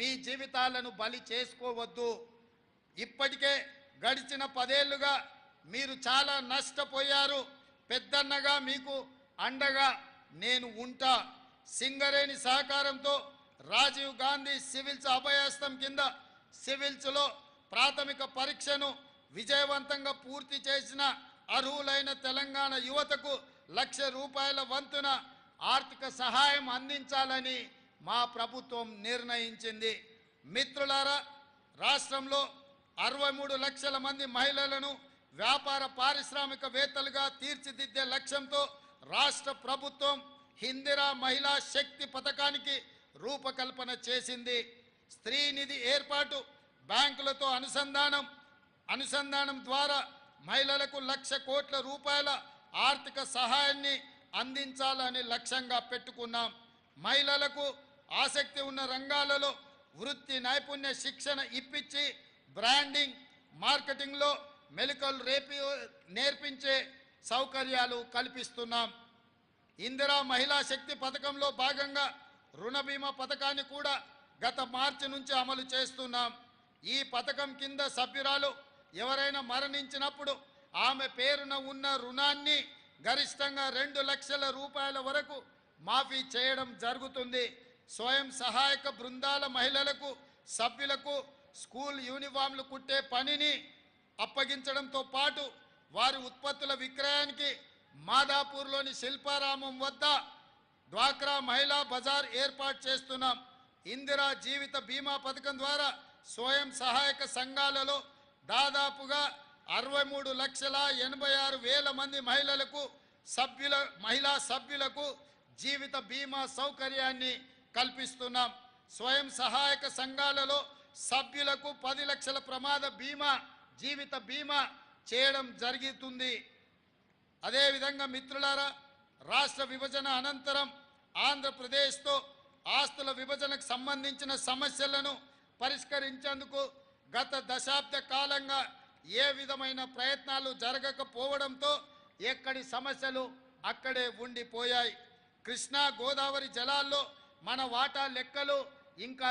మీ జీవితాలను బలి చేసుకోవద్దు. ఇప్పటికే గడిచిన పదేళ్ళుగా మీరు చాలా నష్టపోయారు. పెద్దన్నగా మీకు అండగా నేను ఉంటా. సింగరేణి సహకారంతో రాజీవ్ గాంధీ సివిల్స్ అభయాస్తం కింద సివిల్స్లో ప్రాథమిక పరీక్షను విజయవంతంగా పూర్తి చేసిన అర్హులైన తెలంగాణ యువతకు లక్ష రూపాయల వంతున ఆర్థిక సహాయం అందించాలని మా ప్రభుత్వం నిర్ణయించింది. మిత్రులారా రాష్ట్రంలో అరవై మూడు లక్షల మంది మహిళలను వ్యాపార పారిశ్రామికవేత్తలుగా తీర్చిదిద్దే లక్ష్యంతో రాష్ట్ర ప్రభుత్వం హిందిరా మహిళా శక్తి పథకానికి రూపకల్పన చేసింది. స్త్రీ నిధి ఏర్పాటు బ్యాంకులతో అనుసంధానం అనుసంధానం ద్వారా మహిళలకు లక్ష కోట్ల రూపాయల ఆర్థిక సహాయాన్ని అందించాలని లక్ష్యంగా పెట్టుకున్నాం. మహిళలకు ఆసక్తి ఉన్న రంగాలలో వృత్తి నైపుణ్య శిక్షణ ఇప్పించి బ్రాండింగ్ మార్కెటింగ్లో మెలకలు రేపి నేర్పించే సౌకర్యాలు కల్పిస్తున్నాం. ఇందిరా మహిళా శక్తి పథకంలో భాగంగా రుణ బీమా పథకాన్ని కూడా గత మార్చి నుంచి అమలు చేస్తున్నాం. ఈ పథకం కింద సభ్యురాలు ఎవరైనా మరణించినప్పుడు ఆమె పేరున ఉన్న రుణాన్ని గరిష్టంగా రెండు లక్షల రూపాయల వరకు మాఫీ చేయడం జరుగుతుంది. స్వయం సహాయక బృందాల మహిళలకు సభ్యులకు స్కూల్ యూనిఫామ్లు కుట్టే పనిని అప్పగించడంతో పాటు వారి ఉత్పత్తుల విక్రయానికి మాదాపూర్లోని శిల్పారామం వద్ద డ్వాక్రా మహిళా బజార్ ఏర్పాటు చేస్తున్నాం. ఇందిరా జీవిత బీమా పథకం ద్వారా స్వయం సహాయక సంఘాలలో దాదాపుగా అరవై మూడు లక్షల ఎనభై ఆరు వేల మంది మహిళలకు సభ్యుల మహిళా సభ్యులకు జీవిత బీమా సౌకర్యాన్ని కల్పిస్తున్నాం. స్వయం సహాయక సంఘాలలో సభ్యులకు పది లక్షల ప్రమాద బీమా జీవిత బీమా చేయడం జరుగుతుంది. అదేవిధంగా మిత్రులారా రాష్ట్ర విభజన అనంతరం ఆంధ్రప్రదేశ్తో ఆస్తుల విభజనకు సంబంధించిన సమస్యలను పరిష్కరించేందుకు గత దశాబ్ద కాలంగా ఏ విధమైన ప్రయత్నాలు జరగకపోవడంతో ఎక్కడి సమస్యలు అక్కడే ఉండిపోయాయి. కృష్ణా గోదావరి జలాల్లో మన వాటా లెక్కలు ఇంకా